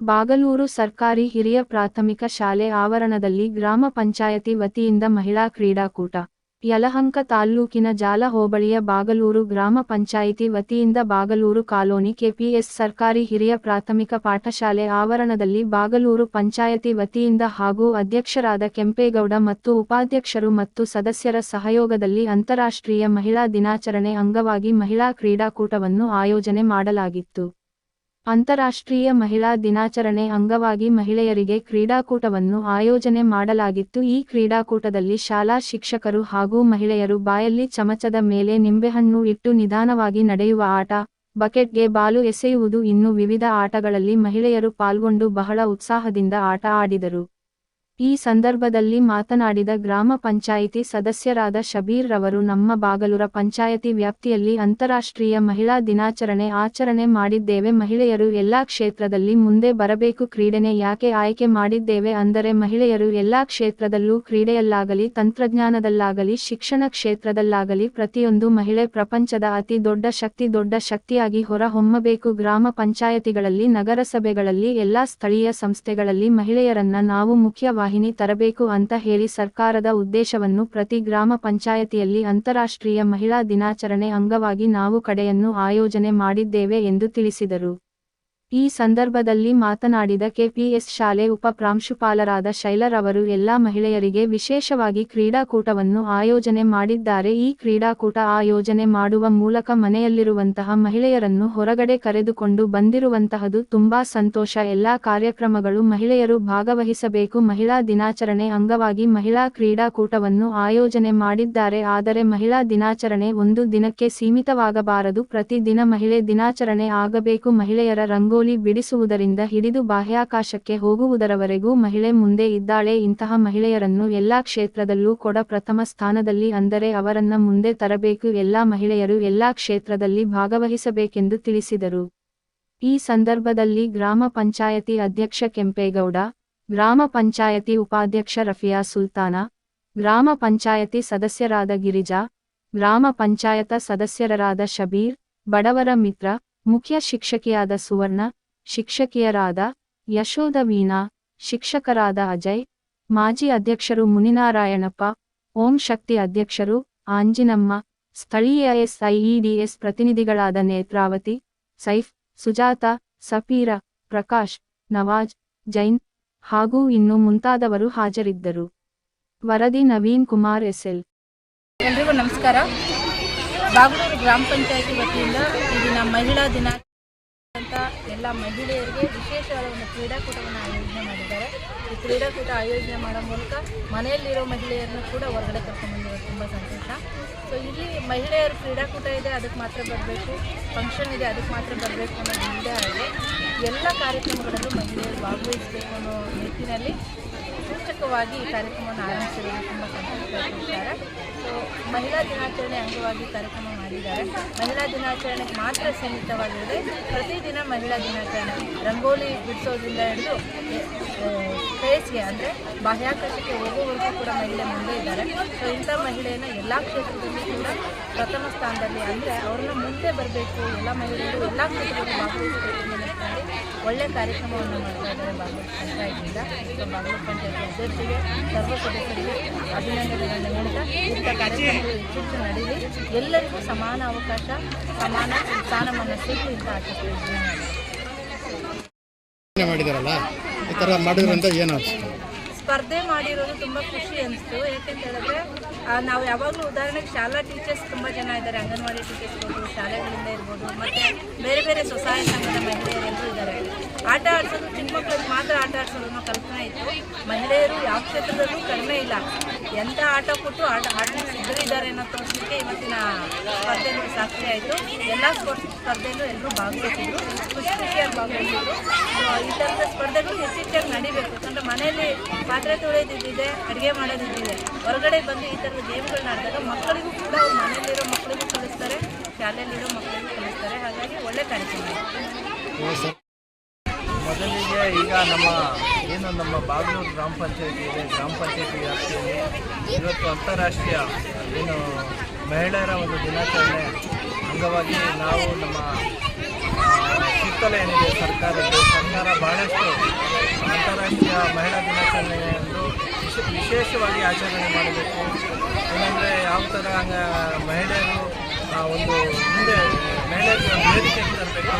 ಬಾಗಲೂರು ಸರ್ಕಾರಿ ಹಿರಿಯ ಪ್ರಾಥಮಿಕ ಶಾಲೆ ಆವರಣದಲ್ಲಿ ಗ್ರಾಮ ಪಂಚಾಯತಿ ವತಿಯಿಂದ ಮಹಿಳಾ ಕ್ರೀಡಾಕೂಟ, ಯಲಹಂಕ ತಾಲ್ಲೂಕಿನ ಜಾಲ ಹೋಬಳಿಯ ಬಾಗಲೂರು ಗ್ರಾಮ ಪಂಚಾಯಿತಿ ವತಿಯಿಂದ ಬಾಗಲೂರು ಕಾಲೋನಿ ಕೆಪಿಎಸ್ ಸರ್ಕಾರಿ ಹಿರಿಯ ಪ್ರಾಥಮಿಕ ಪಾಠಶಾಲೆ ಆವರಣದಲ್ಲಿ ಬಾಗಲೂರು ಪಂಚಾಯತಿ ವತಿಯಿಂದ ಹಾಗೂ ಅಧ್ಯಕ್ಷರಾದ ಕೆಂಪೇಗೌಡ ಮತ್ತು ಉಪಾಧ್ಯಕ್ಷರು ಮತ್ತು ಸದಸ್ಯರ ಸಹಯೋಗದಲ್ಲಿ ಅಂತಾರಾಷ್ಟ್ರೀಯ ಮಹಿಳಾ ದಿನಾಚರಣೆ ಅಂಗವಾಗಿ ಮಹಿಳಾ ಕ್ರೀಡಾಕೂಟವನ್ನು ಆಯೋಜನೆ ಮಾಡಲಾಗಿತ್ತು. ಅಂತಾರಾಷ್ಟ್ರೀಯ ಮಹಿಳಾ ದಿನಾಚರಣೆ ಅಂಗವಾಗಿ ಮಹಿಳೆಯರಿಗೆ ಕ್ರೀಡಾಕೂಟವನ್ನು ಆಯೋಜನೆ ಮಾಡಲಾಗಿತ್ತು. ಈ ಕ್ರೀಡಾಕೂಟದಲ್ಲಿ ಶಾಲಾ ಶಿಕ್ಷಕರು ಹಾಗೂ ಮಹಿಳೆಯರು ಬಾಯಲ್ಲಿ ಚಮಚದ ಮೇಲೆ ನಿಂಬೆಹಣ್ಣು ಇಟ್ಟು ನಿಧಾನವಾಗಿ ನಡೆಯುವ ಆಟ, ಬಕೆಟ್ಗೆ ಬಾಲು ಎಸೆಯುವುದು, ಇನ್ನು ವಿವಿಧ ಆಟಗಳಲ್ಲಿ ಮಹಿಳೆಯರು ಪಾಲ್ಗೊಂಡು ಬಹಳ ಉತ್ಸಾಹದಿಂದ ಆಟ ಆಡಿದರು. ಈ ಸಂದರ್ಭದಲ್ಲಿ ಮಾತನಾಡಿದ ಗ್ರಾಮ ಪಂಚಾಯಿತಿ ಸದಸ್ಯರಾದ ಶಬೀರ್ ರವರು, ನಮ್ಮ ಬಾಗಲೂರ ಪಂಚಾಯತಿ ವ್ಯಾಪ್ತಿಯಲ್ಲಿ ಅಂತಾರಾಷ್ಟ್ರೀಯ ಮಹಿಳಾ ದಿನಾಚರಣೆ ಆಚರಣೆ ಮಾಡಿದ್ದೇವೆ. ಮಹಿಳೆಯರು ಎಲ್ಲಾ ಕ್ಷೇತ್ರದಲ್ಲಿ ಮುಂದೆ ಬರಬೇಕು. ಕ್ರೀಡೆನೆ ಯಾಕೆ ಆಯ್ಕೆ ಮಾಡಿದ್ದೇವೆ ಅಂದರೆ, ಮಹಿಳೆಯರು ಎಲ್ಲಾ ಕ್ಷೇತ್ರದಲ್ಲೂ ಕ್ರೀಡೆಯಲ್ಲಾಗಲಿ, ತಂತ್ರಜ್ಞಾನದಲ್ಲಾಗಲಿ, ಶಿಕ್ಷಣ ಕ್ಷೇತ್ರದಲ್ಲಾಗಲಿ ಪ್ರತಿಯೊಂದು ಮಹಿಳೆ ಪ್ರಪಂಚದ ಅತಿ ದೊಡ್ಡ ಶಕ್ತಿ, ದೊಡ್ಡ ಶಕ್ತಿಯಾಗಿ ಹೊರಹೊಮ್ಮಬೇಕು. ಗ್ರಾಮ ಪಂಚಾಯತಿಗಳಲ್ಲಿ, ನಗರಸಭೆಗಳಲ್ಲಿ, ಎಲ್ಲಾ ಸ್ಥಳೀಯ ಸಂಸ್ಥೆಗಳಲ್ಲಿ ಮಹಿಳೆಯರನ್ನ ನಾವು ಮುಖ್ಯವಾಹಿನಿ ತರಬೇಕು ಅಂತ ಹೇಳಿ ಸರ್ಕಾರದ ಉದ್ದೇಶವನ್ನು ಪ್ರತಿ ಗ್ರಾಮ ಪಂಚಾಯತಿಯಲ್ಲಿ ಅಂತಾರಾಷ್ಟ್ರೀಯ ಮಹಿಳಾ ದಿನಾಚರಣೆ ಅಂಗವಾಗಿ ನಾವು ಕಡೆಯನ್ನು ಆಯೋಜನೆ ಮಾಡಿದ್ದೇವೆ ಎಂದು ತಿಳಿಸಿದರು. ಈ ಸಂದರ್ಭದಲ್ಲಿ ಮಾತನಾಡಿದ ಕೆಪಿಎಸ್ ಶಾಲೆ ಉಪ ಪ್ರಾಂಶುಪಾಲರಾದ ಶೈಲರ್ ಅವರು, ಎಲ್ಲಾ ಮಹಿಳೆಯರಿಗೆ ವಿಶೇಷವಾಗಿ ಕ್ರೀಡಾಕೂಟವನ್ನು ಆಯೋಜನೆ ಮಾಡಿದ್ದಾರೆ. ಈ ಕ್ರೀಡಾಕೂಟ ಆಯೋಜನೆ ಮಾಡುವ ಮೂಲಕ ಮನೆಯಲ್ಲಿರುವಂತಹ ಮಹಿಳೆಯರನ್ನು ಹೊರಗಡೆ ಕರೆದುಕೊಂಡು ಬಂದಿರುವಂತಹದು ತುಂಬಾ ಸಂತೋಷ. ಎಲ್ಲಾ ಕಾರ್ಯಕ್ರಮಗಳು ಮಹಿಳೆಯರು ಭಾಗವಹಿಸಬೇಕು. ಮಹಿಳಾ ದಿನಾಚರಣೆ ಅಂಗವಾಗಿ ಮಹಿಳಾ ಕ್ರೀಡಾಕೂಟವನ್ನು ಆಯೋಜನೆ ಮಾಡಿದ್ದಾರೆ. ಆದರೆ ಮಹಿಳಾ ದಿನಾಚರಣೆ ಒಂದು ದಿನಕ್ಕೆ ಸೀಮಿತವಾಗಬಾರದು. ಪ್ರತಿ ದಿನ ಮಹಿಳೆ ದಿನಾಚರಣೆ ಆಗಬೇಕು. ಮಹಿಳೆಯರ ರಂಗೋಲಿ ಬಿಡಿಸುವುದರಿಂದ ಹಿಡಿದು ಬಾಹ್ಯಾಕಾಶಕ್ಕೆ ಹೋಗುವುದರವರೆಗೂ ಮಹಿಳೆ ಮುಂದೆ ಇದ್ದಾಳೆ. ಇಂತಹ ಮಹಿಳೆಯರನ್ನು ಎಲ್ಲಾ ಕ್ಷೇತ್ರದಲ್ಲೂ ಕೊಡ ಪ್ರಥಮ ಸ್ಥಾನದಲ್ಲಿ ಅಂದರೆ ಅವರನ್ನ ಮುಂದೆ ತರಬೇಕು. ಎಲ್ಲಾ ಮಹಿಳೆಯರು ಎಲ್ಲಾ ಕ್ಷೇತ್ರದಲ್ಲಿ ಭಾಗವಹಿಸಬೇಕೆಂದು ತಿಳಿಸಿದರು. ಈ ಸಂದರ್ಭದಲ್ಲಿ ಗ್ರಾಮ ಪಂಚಾಯತಿ ಅಧ್ಯಕ್ಷ ಕೆಂಪೇಗೌಡ, ಗ್ರಾಮ ಪಂಚಾಯತಿ ಉಪಾಧ್ಯಕ್ಷ ರಫಿಯಾ ಸುಲ್ತಾನ, ಗ್ರಾಮ ಪಂಚಾಯತಿ ಸದಸ್ಯರಾದ ಗಿರಿಜಾ, ಗ್ರಾಮ ಪಂಚಾಯತ ಸದಸ್ಯರಾದ ಶಬೀರ್, ಬಡವರ ಮಿತ್ರ ಮುಖ್ಯ ಶಿಕ್ಷಕಿಯಾದ ಸುವರ್ಣ, ಶಿಕ್ಷಕಿಯರಾದ ಯಶೋಧ ವೀಣಾ, ಶಿಕ್ಷಕರಾದ ಅಜಯ್, ಮಾಜಿ ಅಧ್ಯಕ್ಷರು ಮುನಿನಾರಾಯಣಪ್ಪ, ಓಂ ಶಕ್ತಿ ಅಧ್ಯಕ್ಷರು ಆಂಜಿನಮ್ಮ, ಸ್ಥಳೀಯ ಎಸ್ಐಇಡಿಎಸ್ ಪ್ರತಿನಿಧಿಗಳಾದ ನೇತ್ರಾವತಿ, ಸೈಫ್, ಸುಜಾತ, ಸಫೀರ, ಪ್ರಕಾಶ್, ನವಾಜ್, ಜೈನ್ ಹಾಗೂ ಇನ್ನು ಮುಂತಾದವರು ಹಾಜರಿದ್ದರು. ವರದಿ ನವೀನ್ ಕುಮಾರ್ ಎಸ್ಎಲ್. ಎಲ್ರಿಗೂ ನಮಸ್ಕಾರ. ಬಾಗಲೂರು ಗ್ರಾಮ ಪಂಚಾಯತಿ ವತಿಯಿಂದ ಈ ದಿನ ಮಹಿಳಾ ದಿನ ಅಂತ ಎಲ್ಲ ಮಹಿಳೆಯರಿಗೆ ವಿಶೇಷವಾದ ಒಂದು ಕ್ರೀಡಾಕೂಟವನ್ನು ಆಯೋಜನೆ ಮಾಡಿದ್ದಾರೆ. ಈ ಕ್ರೀಡಾಕೂಟ ಆಯೋಜನೆ ಮಾಡೋ ಮೂಲಕ ಮನೆಯಲ್ಲಿರೋ ಮಹಿಳೆಯರನ್ನು ಕೂಡ ಹೊರಗಡೆ ಕರ್ಕೊಂಡ್ಬಂದಿರೋದು ತುಂಬ ಸಂತೋಷ. ಸೊ ಇಲ್ಲಿ ಮಹಿಳೆಯರು ಕ್ರೀಡಾಕೂಟ ಇದೆ, ಅದಕ್ಕೆ ಮಾತ್ರ ಬರಬೇಕು. ಫಂಕ್ಷನ್ ಇದೆ, ಅದಕ್ಕೆ ಮಾತ್ರ ಬರಬೇಕು ಅನ್ನೋದು ಇಲ್ಲದೆ ಹಾಗೆ. ಎಲ್ಲ ಕಾರ್ಯಕ್ರಮಗಳಲ್ಲೂ ಮಹಿಳೆಯರು ಭಾಗವಹಿಸಬೇಕು ಅನ್ನೋ ನಿಟ್ಟಿನಲ್ಲಿ ಸೂಚಕವಾಗಿ ಈ ಕಾರ್ಯಕ್ರಮವನ್ನು ಆರಂಭಿಸಿರೋದು ತುಂಬ ಸಂತೋಷ ಸೊ ಮಹಿಳಾ ದಿನಾಚರಣೆ ಅಂಗವಾಗಿ ಕಾರ್ಯಕ್ರಮ ಮಾಡಿದ್ದಾರೆ. ಮಹಿಳಾ ದಿನಾಚರಣೆಗೆ ಮಾತ್ರ ಸೀಮಿತವಾಗಿರದೆ ಪ್ರತಿದಿನ ಮಹಿಳಾ ದಿನಾಚರಣೆ, ರಂಗೋಲಿ ಬಿಡಿಸೋದ್ರಿಂದ ಹಿಡಿದು ಫೇಸ್ಗೆ ಅಂದರೆ ಬಾಹ್ಯಾಕಾಶಕ್ಕೆ ಹೋಗೋವರೆಗೂ ಕೂಡ ಮಹಿಳೆ ಮುಂದೆ ಇದ್ದಾರೆ. ಸೊ ಇಂಥ ಮಹಿಳೆಯನ್ನು ಎಲ್ಲ ಕ್ಷೇತ್ರದಲ್ಲೂ ಕೂಡ ಪ್ರಥಮ ಸ್ಥಾನದಲ್ಲಿ ಅಂದರೆ ಅವ್ರನ್ನ ಮುಂದೆ ಬರಬೇಕು. ಎಲ್ಲ ಮಹಿಳೆಯರು ಎಲ್ಲ ಕ್ಷೇತ್ರದಲ್ಲಿ ಭಾಗವಹಿಸಬೇಕು ಒಳ್ಳೆ ಕಾರ್ಯಕ್ರಮವನ್ನು ಮಾಡ್ತಾ ಇದ್ದಾರೆ ಬಾಗಲೂರು ಸೊ ಬಾಗಲೂರು ಪಂಚಾಯತ್ ಅಧ್ಯಕ್ಷರಿಗೆ ಸರ್ವ ಸದಸ್ಯರಿಗೆ ಅಭಿನಂದನೆಗಳನ್ನು ಹೇಳ್ತಾ ಇಂಥ ಕಾರ್ಯಕ್ರಮಗಳು ಹೆಚ್ಚೆಚ್ಚು ನಡೀಲಿ. ಎಲ್ಲರಿಗೂ ಸಮಾನ ಅವಕಾಶ ಸಮಾನ ಸ್ಥಾನಮಾನ ಸಿಗಲಿ ಅಂತ ಯೋಚನೆ ಮಾಡಿದಾರಲ್ಲ ಈ ಥರ ಮಾಡಿದ್ರಿಂದ ಏನು ಸ್ಪರ್ಧೆ ಮಾಡಿರೋದು ತುಂಬ ಖುಷಿ ಅನಿಸ್ತು. ಯಾಕೆಂತ ಹೇಳಿದ್ರೆ ನಾವು ಯಾವಾಗಲೂ ಉದಾಹರಣೆಗೆ ಶಾಲಾ ಟೀಚರ್ಸ್ ತುಂಬ ಜನ ಇದ್ದಾರೆ, ಅಂಗನವಾಡಿ ಟೀಚರ್ಸ್ ಇರ್ಬೋದು, ಶಾಲೆಗಳಿಂದ ಇರ್ಬೋದು, ಮತ್ತು ಬೇರೆ ಬೇರೆ ಸ್ವಸಹಾಯ ಸಂಘದ ಮಹಿಳೆಯರೆಲ್ಲರೂ ಇದ್ದಾರೆ. ಆಟ ಆಡಿಸೋದು ಚಿಕ್ಕ ಮಕ್ಕಳಿಗೆ ಮಾತ್ರ ಆಟ ಆಡಿಸೋದು ಅನ್ನೋ ಕಲ್ಪನೆ ಇತ್ತು. ಮಹಿಳೆಯರು ಯಾವ ಕ್ಷೇತ್ರದಲ್ಲೂ ಕಡಿಮೆ ಇಲ್ಲ. ಎಂಥ ಆಟ ಕೊಟ್ಟು ಆಟ ಆಡಿಸಿದ್ರು ಇದ್ದಾರೆ ಅನ್ನೋ ತೋರಿಸಲಿಕ್ಕೆ ಇವತ್ತಿನ ಸ್ಪರ್ಧೆಯಲ್ಲಿ ಸಾಕ್ಷಿ ಆಯಿತು. ಎಲ್ಲ ಸ್ಪೋರ್ಟ್ಸ್ ಸ್ಪರ್ಧೆಯಲ್ಲೂ ಎಲ್ಲರೂ ಭಾಗವಹಿಸಿದ್ರು. ಖುಷಿ ಖುಷಿಯಾಗಿ ಭಾಗವಹಿಸಿದ್ರು. ಈ ಥರದ ಸ್ಪರ್ಧೆಗಳು ಹೆಚ್ಚೆಚ್ಚಾಗಿ ನಡಿಬೇಕು. ಮನೆಯಲ್ಲಿ ಪಾತ್ರೆ ತೊಳೆಯೋದಿದ್ದಿದೆ ಅಡುಗೆ ಮಾಡೋದಿದ್ದಿದೆ. ಹೊರಗಡೆ ಬಂದು ಈ ಥರದ ಗೇಮ್ಗಳನ್ನ ಆಡಿದಾಗ ಮಕ್ಕಳಿಗೂ ಕೂಡ ಮನೆಯಲ್ಲಿರೋ ಮಕ್ಕಳಿಗೂ ಕಲಿಸ್ತಾರೆ, ಶಾಲೆಯಲ್ಲಿರೋ ಮಕ್ಕಳಿಗೂ ಕಲಿಸ್ತಾರೆ. ಹಾಗಾಗಿ ಒಳ್ಳೆ ಕಾರ್ಯಕ್ರಮ. ಮೊದಲಿಗೆ ಈಗ ನಮ್ಮ, ಏನು ನಮ್ಮ ಬಾಗ್ಲೂರು ಗ್ರಾಮ ಪಂಚಾಯತಿ ಇದೆ. ಗ್ರಾಮ ಪಂಚಾಯತಿ ವ್ಯಾಪ್ತಿಯಲ್ಲಿ ಇವತ್ತು ಅಂತಾರಾಷ್ಟ್ರೀಯ ಏನು ಮಹಿಳೆಯರ ಒಂದು ದಿನಾಚರಣೆ. ಅಂಗವಾಗಿ ನಾವು ನಮ್ಮ ಕಿತ್ತಲೆ ಏನಿದೆ ಸರ್ಕಾರದ್ದು ಸರ್ಕಾರ ಬಹಳಷ್ಟು ಅಂತಾರಾಷ್ಟ್ರೀಯ ಮಹಿಳಾ ದಿನಾಚರಣೆಯನ್ನು ವಿಶೇ ವಿಶೇಷವಾಗಿ ಆಚರಣೆ ಮಾಡಬೇಕು. ಏನಂದರೆ ಯಾವ ಥರ ಮಹಿಳೆಯರು ಒಂದು ಮುಂದೆ ಮಹಿಳೆಯರಿಗೆ ಒಂದು ವೇದಿಕೆಗೆ ತರಬೇಕು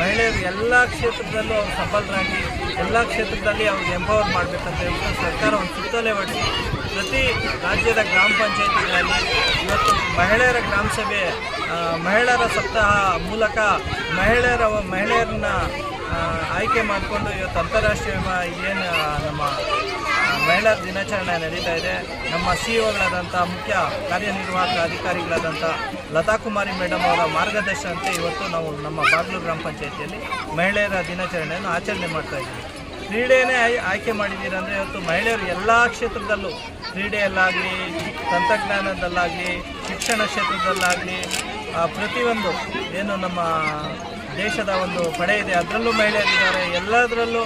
ಮಹಿಳೆಯರು ಎಲ್ಲ ಕ್ಷೇತ್ರದಲ್ಲೂ ಅವ್ರು ಸಫಲರಾಗಿ ಎಲ್ಲ ಕ್ಷೇತ್ರದಲ್ಲಿ ಅವ್ರಿಗೆ ಎಂಪವರ್ ಮಾಡಬೇಕಂತ ಹೇಳ್ಬಿಟ್ಟು ಸರ್ಕಾರ ಒಂದು ಸುತ್ತಲೇ ಹೊರಡಿಸಿ ಪ್ರತಿ ರಾಜ್ಯದ ಗ್ರಾಮ ಪಂಚಾಯತಿಗಳಲ್ಲಿ ಇವತ್ತು ಮಹಿಳೆಯರ ಗ್ರಾಮ ಸಭೆ ಮಹಿಳೆಯರ ಸಪ್ತಾಹ ಮೂಲಕ ಮಹಿಳೆಯರ ಮಹಿಳೆಯರನ್ನ ಆಯ್ಕೆ ಮಾಡಿಕೊಂಡು ಇವತ್ತು ಅಂತಾರಾಷ್ಟ್ರೀಯ ಏನು ನಮ್ಮ ಮಹಿಳಾ ದಿನಾಚರಣೆ ನಡೀತಾ ಇದೆ. ನಮ್ಮ ಸಿ ಒಗಳಾದಂಥ ಮುಖ್ಯ ಕಾರ್ಯನಿರ್ವಾಹಕ ಅಧಿಕಾರಿಗಳಾದಂಥ ಲತಾ ಕುಮಾರಿ ಮೇಡಮ್ ಅವರ ಮಾರ್ಗದರ್ಶನಂತೆ ಇವತ್ತು ನಾವು ನಮ್ಮ ಬಾಗ್ಲೂರು ಗ್ರಾಮ ಪಂಚಾಯತಿಯಲ್ಲಿ ಮಹಿಳೆಯರ ದಿನಾಚರಣೆಯನ್ನು ಆಚರಣೆ ಮಾಡ್ತಾ ಇದ್ದೀವಿ. ಕ್ರೀಡೆಯೇ ಆಯ್- ಆಯ್ಕೆ ಅಂದರೆ ಇವತ್ತು ಮಹಿಳೆಯರು ಎಲ್ಲ ಕ್ಷೇತ್ರದಲ್ಲೂ ಕ್ರೀಡೆಯಲ್ಲಾಗಲಿ, ತಂತ್ರಜ್ಞಾನದಲ್ಲಾಗಲಿ, ಶಿಕ್ಷಣ ಕ್ಷೇತ್ರದಲ್ಲಾಗಲಿ ಪ್ರತಿಯೊಂದು ಏನು ನಮ್ಮ ದೇಶದ ಒಂದು ಪಡೆ ಇದೆ. ಅದರಲ್ಲೂ ಮಹಿಳೆಯರಿದ್ದಾರೆ. ಎಲ್ಲದರಲ್ಲೂ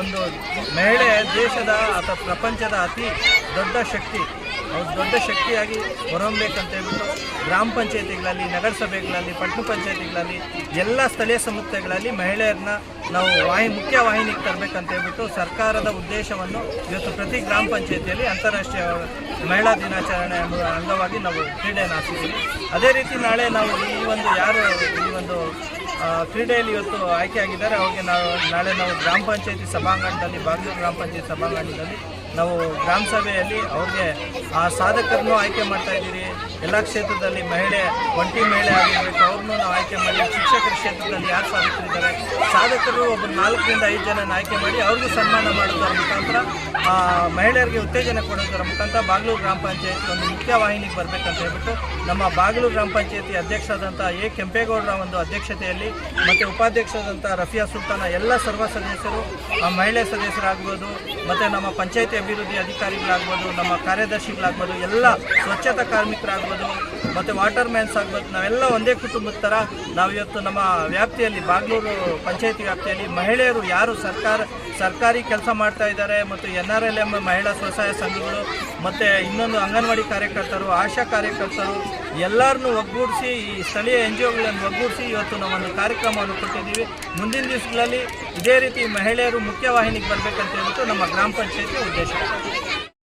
ಒಂದು ಮಹಿಳೆ ದೇಶದ ಅಥವಾ ಪ್ರಪಂಚದ ಅತಿ ದೊಡ್ಡ ಶಕ್ತಿ. ದೊಡ್ಡ ಶಕ್ತಿಯಾಗಿ ಹೊರಹೊಮ್ಮಬೇಕಂತ ಹೇಳ್ಬಿಟ್ಟು ಗ್ರಾಮ ಪಂಚಾಯತಿಗಳಲ್ಲಿ, ನಗರಸಭೆಗಳಲ್ಲಿ, ಪಟ್ಟಣ ಪಂಚಾಯತಿಗಳಲ್ಲಿ, ಎಲ್ಲ ಸ್ಥಳೀಯ ಸಂಸ್ಥೆಗಳಲ್ಲಿ ಮಹಿಳೆಯರನ್ನ ನಾವು ವಾಹಿ, ಮುಖ್ಯ ವಾಹಿನಿಗೆ ತರಬೇಕಂತ ಹೇಳ್ಬಿಟ್ಟು ಸರ್ಕಾರದ ಉದ್ದೇಶವನ್ನು ಇವತ್ತು ಪ್ರತಿ ಗ್ರಾಮ ಪಂಚಾಯತಿಯಲ್ಲಿ ಅಂತಾರಾಷ್ಟ್ರೀಯ ಮಹಿಳಾ ದಿನಾಚರಣೆ ಎಂಬ ಅಂಗವಾಗಿ ನಾವು ಕ್ರೀಡೆಯನ್ನು ಹಾಕಿದ್ದೀವಿ. ಅದೇ ರೀತಿ ನಾಳೆ ನಾವು ಈ ಒಂದು ಯಾರು, ಈ ಒಂದು ಕ್ರೀಡೆಯಲ್ಲಿ ಇವತ್ತು ಆಯ್ಕೆಯಾಗಿದ್ದಾರೆ. ಅವರಿಗೆ ನಾವು ನಾಳೆ ನಾವು ಗ್ರಾಮ ಪಂಚಾಯತಿ ಸಭಾಂಗಣದಲ್ಲಿ ಬಾಗಿಲು ಗ್ರಾಮ ಪಂಚಾಯತಿ ಸಭಾಂಗಣದಲ್ಲಿ ನಾವು ಗ್ರಾಮ ಸಭೆಯಲ್ಲಿ ಅವ್ರಿಗೆ ಆ ಸಾಧಕರನ್ನು ಆಯ್ಕೆ ಮಾಡ್ತಾ ಇದ್ದೀರಿ. ಎಲ್ಲ ಕ್ಷೇತ್ರದಲ್ಲಿ ಮಹಿಳೆ ಒಂಟಿ ಮಹಿಳೆ ಆಗಿರಬೇಕು ಅವ್ರನ್ನೂ ನಾವು ಆಯ್ಕೆ ಮಾಡಿ ಶಿಕ್ಷಕರ ಕ್ಷೇತ್ರದಲ್ಲಿ ಯಾರು ಸಾಧಕರಿದ್ದಾರೆ? ಸಾಧಕರು ಒಬ್ಬ ನಾಲ್ಕರಿಂದ ಐದು ಜನನ ಆಯ್ಕೆ ಮಾಡಿ ಅವ್ರಿಗೂ ಸನ್ಮಾನ ಮಾಡೋದರ ಮುಖಾಂತರ ಮಹಿಳೆಯರಿಗೆ ಉತ್ತೇಜನ ಕೊಡೋದರ ಮುಖಾಂತರ ಬಾಗ್ಲೂರು ಗ್ರಾಮ ಪಂಚಾಯತಿ ಒಂದು ಮುಖ್ಯ ವಾಹಿನಿಗೆ ಬರಬೇಕಂತ ಹೇಳ್ಬಿಟ್ಟು ನಮ್ಮ ಬಾಗ್ಲೂರು ಗ್ರಾಮ ಪಂಚಾಯತಿ ಅಧ್ಯಕ್ಷರಾದಂಥ ಎ. ಕೆಂಪೇಗೌಡರ ಒಂದು ಅಧ್ಯಕ್ಷತೆಯಲ್ಲಿ ಮತ್ತು ಉಪಾಧ್ಯಕ್ಷರಾದಂಥ ರಫಿಯಾ ಸುಲ್ತಾನ ಎಲ್ಲ ಸರ್ವ ಸದಸ್ಯರು ಆ, ಮಹಿಳೆ ಸದಸ್ಯರಾಗ್ಬೋದು ಮತ್ತು ನಮ್ಮ ಪಂಚಾಯತಿ ಅಭಿವೃದ್ಧಿ ಅಧಿಕಾರಿಗಳಾಗ್ಬೋದು, ನಮ್ಮ ಕಾರ್ಯದರ್ಶಿಗಳಾಗ್ಬೋದು, ಎಲ್ಲ ಸ್ವಚ್ಛತಾ ಕಾರ್ಮಿಕರಾಗ್ಬೋದು, ಮತ್ತು ವಾಟರ್ ಮ್ಯಾನ್ಸ್ ಆಗ್ಬೋದು, ನಾವೆಲ್ಲ ಒಂದೇ ಕುಟುಂಬದ ಥರ ನಾವು ಇವತ್ತು ನಮ್ಮ ವ್ಯಾಪ್ತಿಯಲ್ಲಿ, ಬಾಗ್ಲೂರು ಪಂಚಾಯತಿ ವ್ಯಾಪ್ತಿಯಲ್ಲಿ ಮಹಿಳೆಯರು ಯಾರು ಸರ್ಕಾರ, ಸರ್ಕಾರಿ ಕೆಲಸ ಮಾಡ್ತಾ ಇದ್ದಾರೆ, ಮತ್ತು ಎನ್ ಆರ್ ಎಲ್ ಎಂ ಮಹಿಳಾ ಸ್ವಸಹಾಯ ಸಂಘಗಳು, ಮತ್ತು ಇನ್ನೊಂದು ಅಂಗನವಾಡಿ ಕಾರ್ಯಕರ್ತರು, ಆಶಾ ಕಾರ್ಯಕರ್ತರು ಎಲ್ಲರನ್ನೂ ಒಗ್ಗೂಡಿಸಿ, ಈ ಸ್ಥಳೀಯ ಎನ್ ಜಿ ಒಗಳನ್ನು ಒಗ್ಗೂಡಿಸಿ ಇವತ್ತು ನಾವು ಒಂದು ಕಾರ್ಯಕ್ರಮವನ್ನು ಕೊಟ್ಟಿದ್ದೀವಿ. ಮುಂದಿನ ದಿವಸಗಳಲ್ಲಿ ಇದೇ ರೀತಿ ಮಹಿಳೆಯರು ಮುಖ್ಯವಾಹಿನಿಗೆ ಬರಬೇಕಂತ ಹೇಳ್ಬಿಟ್ಟು ನಮ್ಮ ಗ್ರಾಮ ಪಂಚಾಯತಿ ಉದ್ದೇಶ.